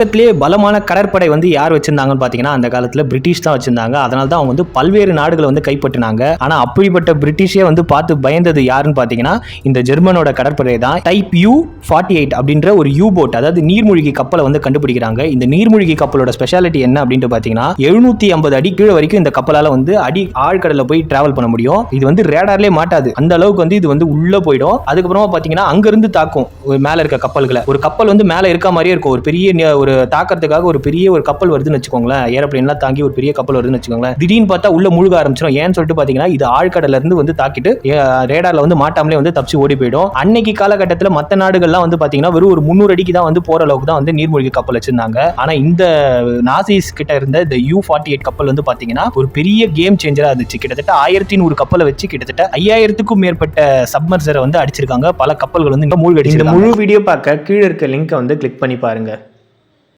உலகத்திலேயே பலமான கடற்படை வந்து யார் வச்சிருந்தாங்கன்னு பார்த்தீங்கன்னா அந்த காலத்தில் பிரிட்டிஷ் தான் வச்சிருந்தாங்க. அதனால தான் அவங்க வந்து பல்வேறு நாடுகளை வந்து கைப்பற்றினாங்க. ஆனால் அப்படிப்பட்ட பிரிட்டிஷே வந்து பார்த்து பயந்தது யாருன்னு பார்த்தீங்கன்னா இந்த ஜெர்மனோட கடற்படை தான். டைப் யூ ஃபார்ட்டி எயிட் அப்படின்ற ஒரு யூ போட் அதாவது நீர்மூழ்கி கப்பலை வந்து கண்டுபிடிக்கிறாங்க. இந்த நீர்மூழ்கி கப்பலோட ஸ்பெஷாலிட்டி என்ன அப்படின்ட்டு பார்த்தீங்கன்னா எழுநூத்தி ஐம்பது அடி கீழே வரைக்கும் இந்த கப்பலால் வந்து அடி ஆழ்கடலில் போய் டிராவல் பண்ண முடியும். இது வந்து ரேடார்லேயே மாட்டாது. அந்த அளவுக்கு வந்து இது வந்து உள்ள போயிடும். அதுக்கப்புறமா பார்த்தீங்கன்னா அங்கிருந்து தாக்கும் ஒரு மேலே இருக்க கப்பல்களை. ஒரு கப்பல் வந்து மேலே இருக்க மாதிரியே இருக்கும். ஒரு பெரிய ஒரு ஒரு தாக்கறதுக்காக ஒரு பெரிய ஒரு கப்பல் வருதுன்னு வச்சுக்கோங்களேன். ஏரோப்ளேன்லாம் தாங்கி ஒரு பெரிய கப்பல் வருதுன்னு வச்சுக்கோங்களேன். திடீர்னு பார்த்தா உள்ள முழுக ஆரம்பிச்சிடும் ஏன்னு சொல்லிட்டு பாத்தீங்கன்னா இது ஆழ்கடல இருந்து வந்து தாக்கிட்டு ரேடார்ல வந்து மாட்டாமலே வந்து தப்பிச்சு ஓடி போயிடும். அன்னைக்கு காலகட்டத்தில் மற்ற நாடுகள்லாம் வந்து பார்த்தீங்கன்னா வெறும் ஒரு முந்நூறு அடிக்கு தான் வந்து போற அளவுக்கு தான் வந்து நீர்மூழ்கி கப்பல் வச்சிருந்தாங்க. ஆனா இந்த நாசிஸ் கிட்ட இருந்த இந்த யூ ஃபார்ட்டி எயிட் கப்பல் வந்து பார்த்தீங்கன்னா ஒரு பெரிய கேம் சேஞ்சரா இருந்துச்சு. கிட்டத்தட்ட ஆயிரத்தி நூறு கப்பலை வச்சு கிட்டத்தட்ட ஐயாயிரத்துக்கும் மேற்பட்ட சப்மர்சரை வந்து அடிச்சிருக்காங்க. பல கப்பல்கள் வந்து மூழ்கடி இந்த முழு வீடியோ பார்க்க கீழே இருக்க லிங்கை வந்து கிளிக் பண்ணி பாருங்க.